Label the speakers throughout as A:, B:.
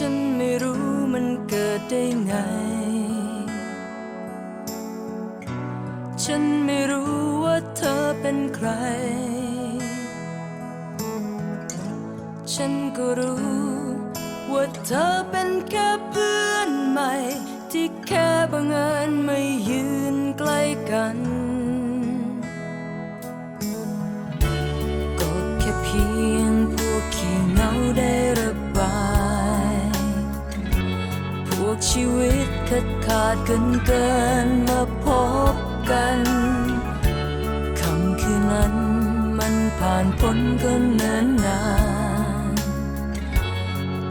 A: ฉันไม่รู้มันเกิดได้ไง ฉันไม่รู้ว่าเธอเป็นใคร ฉันก็รู้ว่าเธอเป็นแค่เพื่อนใหม่ ที่แค่บังเอิญไม่ยืนใกล้กันก็แค่เพียงพวกขี้เหงาได้ ชีวิตขาดขาดกันเกินมาพบกันคำคืนนั้นมันผ่านพ้นก็เนิ่นนาน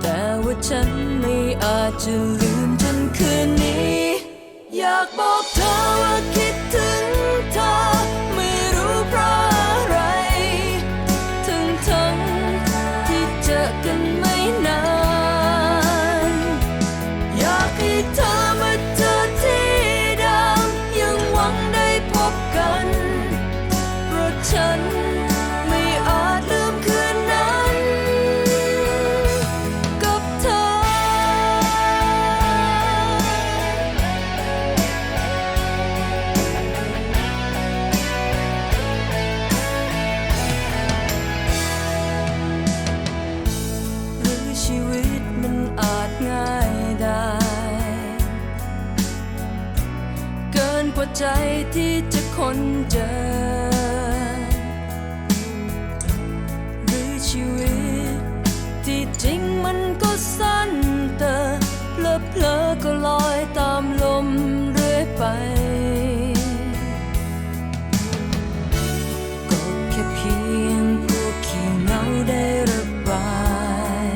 A: แต่ว่าฉันไม่อาจจะลืมจนคืนนี้ อยากบอกเธอ ใจที่จะคนเจอ หรือชีวิต ที่จริงมันก็สั้นแต่เพลอเพลอก็ลอยตามลมเรื่อยไป ก็แค่เพียงพวกขี้เหงาได้ระบาย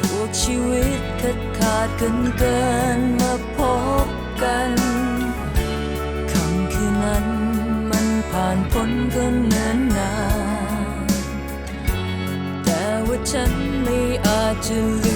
A: พวกชีวิตขาดขาดเกินเกินานพ้นก็เนิ่นนานแต่ว่าฉันไม่อาจจะลืม